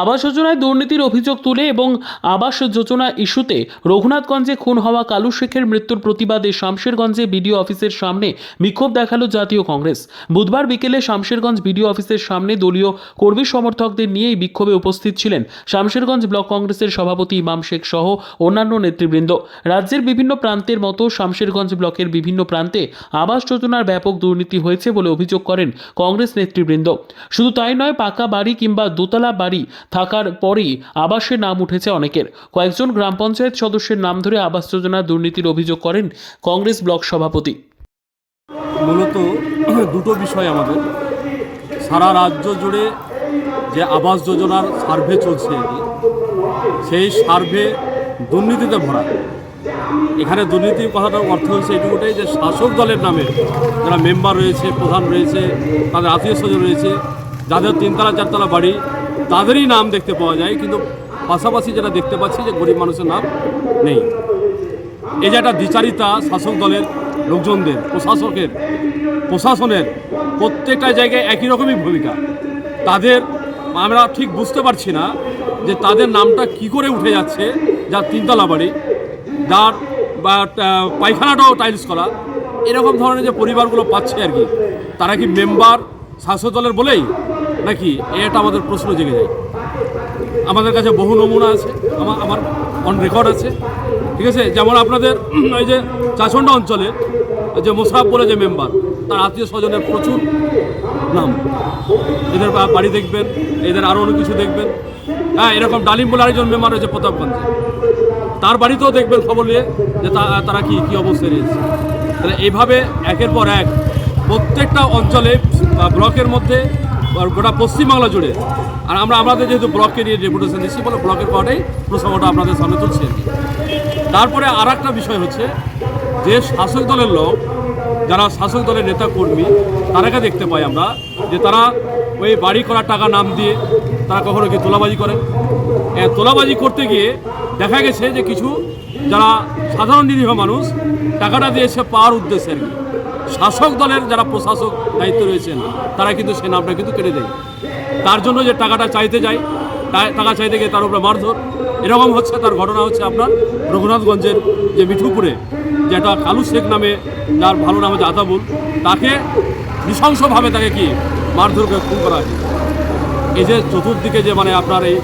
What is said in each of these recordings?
আবাস যোজনায় দুর্নীতির অভিযোগ তুলে এবং আবাস যোজনা ইস্যুতে রঘুনাথগঞ্জে খুন হওয়া কালু শেখের মৃত্যুর প্রতিবাদে শামশেরগঞ্জে বিডিও অফিসের সামনে বিক্ষোভ দেখাল জাতীয় কংগ্রেস। বুধবার বিকেলে শামশেরগঞ্জ বিডিও অফিসের সামনে দলীয় কর্মী সমর্থকদের নিয়ে এই বিক্ষোভে উপস্থিত ছিলেন শামশেরগঞ্জ ব্লক কংগ্রেসের সভাপতি ইমাম শেখ সহ অন্যান্য নেতৃবৃন্দ। রাজ্যের বিভিন্ন প্রান্তের মতো শামশেরগঞ্জ ব্লকের বিভিন্ন প্রান্তে আবাস যোজনার ব্যাপক দুর্নীতি হয়েছে বলে অভিযোগ করেন কংগ্রেস নেতৃবৃন্দ। শুধু তাই নয়, পাকা বাড়ি কিংবা দোতলা বাড়ি থাকার পরই আবাসের নাম উঠেছে অনেকের। কয়েকজন গ্রাম পঞ্চায়েত সদস্যের নাম ধরে আবাস যোজনা দুর্নীতির অভিযোগ করেন কংগ্রেস ব্লক সভাপতি। মূলত দুটো বিষয় আমাদের। সারা রাজ্য জুড়ে যে আবাস যোজনার সার্ভে চলছে সেই সার্ভে দুর্নীতিতে ভরা। এখানে দুর্নীতির কথাটার অর্থ হচ্ছে এটুকুটাই যে শাসক দলের নামে যারা মেম্বার রয়েছে, প্রধান রয়েছে, তাদের আত্মীয় স্বজন রয়েছে, যাদের তিনতলা, চারতলা বাড়ি তাদেরই নাম দেখতে পাওয়া যায়, কিন্তু পাশাপাশি যেটা দেখতে পাচ্ছি যে গরিব মানুষের নাম নেই। এই যে একটা দ্বিচারিতা শাসক দলের লোকজনদের, প্রশাসকের, প্রশাসনের প্রত্যেকটা জায়গায় একই রকমই ভূমিকা। তাদের আমরা ঠিক বুঝতে পারছি না যে তাদের নামটা কি করে উঠে যাচ্ছে, যার তিনতলা বাড়ি, যার বা পায়খানাটাও টাইলস করা, এরকম ধরনের যে পরিবারগুলো পাচ্ছে আর কি, তারা কি মেম্বার শাসক দলের বলেই নাকি এটা আমাদের প্রশ্ন জেগে যায়? আমাদের কাছে বহু নমুনা আছে আমার আমার অন রেকর্ড আছে। ঠিক আছে? যেমন আপনাদের ওই যে চাচন্ডা অঞ্চলে যে মোশারফ বলে যে মেম্বার তার আত্মীয় স্বজনের প্রচুর নাম। এদের বাড়ি দেখবেন, এদের আরও অনেক কিছু দেখবেন। হ্যাঁ এরকম ডালিম বলে আরেকজন মেম্বার রয়েছে প্রতাপগঞ্জে। তার বাড়িতেও দেখবেন খবর নিয়ে যে তারা কি কী অবস্থায় রয়েছে। তাহলে এইভাবে একের পর এক প্রত্যেকটা অঞ্চলে ব্লকের মধ্যে গোটা পশ্চিমবাংলা জুড়ে। আর আমরা আমাদের যেহেতু ব্লককে নিয়ে ডেপুটেশন দিচ্ছি, বলে ব্লকের পাওয়াটাই প্রসঙ্গটা আপনাদের সামনে তুলছি তারপরে আর একটা বিষয় হচ্ছে, যে শাসক দলের লোক, যারা শাসক দলের নেতা কর্মী তারাকে দেখতে পাই আমরা, যে তারা ওই বাড়ি করার টাকা নাম দিয়ে তারা কখনো কি তোলাবাজি করে? তোলাবাজি করতে গিয়ে দেখা গেছে যে কিছু যারা সাধারণ নিরীহ মানুষ, টাকাটা দিয়েছে পাওয়ার উদ্দেশ্যে আর কি। শাসক দলের যারা প্রশাসক দায়িত্ব রয়েছেন, তারা কিন্তু সে নামটা কিন্তু কেটে দেয়। তার জন্য যে টাকাটা চাইতে যায় টাকা চাইতে গিয়ে তার উপরে মারধর, এরকম হচ্ছে, তার ঘটনা হচ্ছে আপনার রঘুনাথগঞ্জের যে মিঠুপুরে, যেটা কালু শেখ নামে, যার ভালো নাম হচ্ছে আতাবুল, তাকে নৃশংসভাবে তাকে কি মারধর করে খুন করা হয়েছে এই যে চতুর্দিকে যে মানে আপনার এই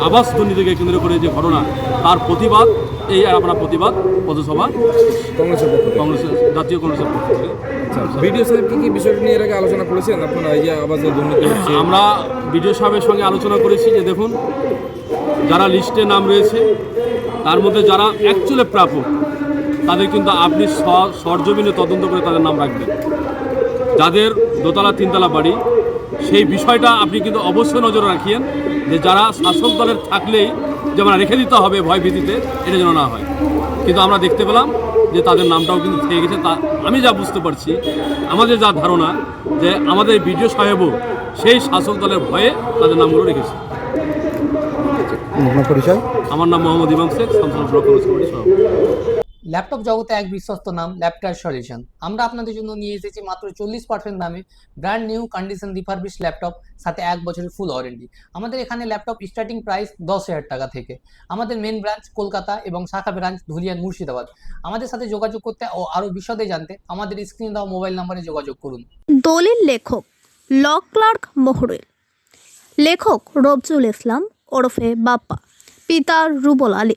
আবাস দুর্নীতিকে কেন্দ্র করে যে ঘটনা তার প্রতিবাদ এই আপনার প্রতিবাদ পথসভা কংগ্রেসের পক্ষ কংগ্রেসের জাতীয় কংগ্রেসের পক্ষ থেকে। বিডিও সাহেব কি কি বিষয়টি নিয়ে এর আগে আলোচনা করেছেন? আপনারা এই যে আবাসে দুর্নীতি আমরা বিডিও সাহেবের সঙ্গে আলোচনা করেছি যে দেখুন যারা লিস্টে নাম রয়েছে তার মধ্যে যারা অ্যাকচুয়ালি প্রাপক তাদের কিন্তু আপনি স- সরজমিনে তদন্ত করে তাদের নাম রাখবেন। যাদের দোতলা তিনতলা বাড়ি। সেই বিষয়টা আপনি কিন্তু অবশ্যই নজর রাখিয়েন যে যারা শাসক দলের থাকলেই যেমন রেখে দিতে হবে ভয় ভীতিতে এটা যেন না হয়। কিন্তু আমরা দেখতে পেলাম যে তাদের নামটাও কিন্তু থেকে গেছে। তা আমি যা বুঝতে পারছি আমাদের যা ধারণা যে আমাদের বিডিও সাহেবও সেই শাসক দলের ভয়ে তাদের নামগুলো রেখেছে। পরিচয় আমার নাম মোহাম্মদ ইমাম শেখ শামসুল ব্লক সভাপতি। ল্যাপটপ জগতে এক বিশ্বস্ত নাম ল্যাপটপ সলিউশন আমরা আপনাদের জন্য নিয়ে এসেছি মাত্র চল্লিশ পার্সেন্ট দামে brand new condition refurbish laptop, সাথে এক বছরের ফুল ওয়ারেন্টি আমাদের এখানে ল্যাপটপ স্টার্টিং প্রাইস দশ হাজার টাকা থেকে। আমাদের মেন ব্রাঞ্চ কলকাতা এবং শাখা ব্রাঞ্চ ধুলিয়ান, মুর্শিদাবাদ। আমাদের সাথে যোগাযোগ করতে ও আরও বিশদে জানতে আমাদের স্ক্রিন দেওয়া মোবাইল নম্বরে যোগাযোগ করুন। দলিল লেখক ল ক্লার্ক মহরুল। লেখক রবজুল ইসলাম ওরফে বাপ্পা। পিতা রুবল আলী।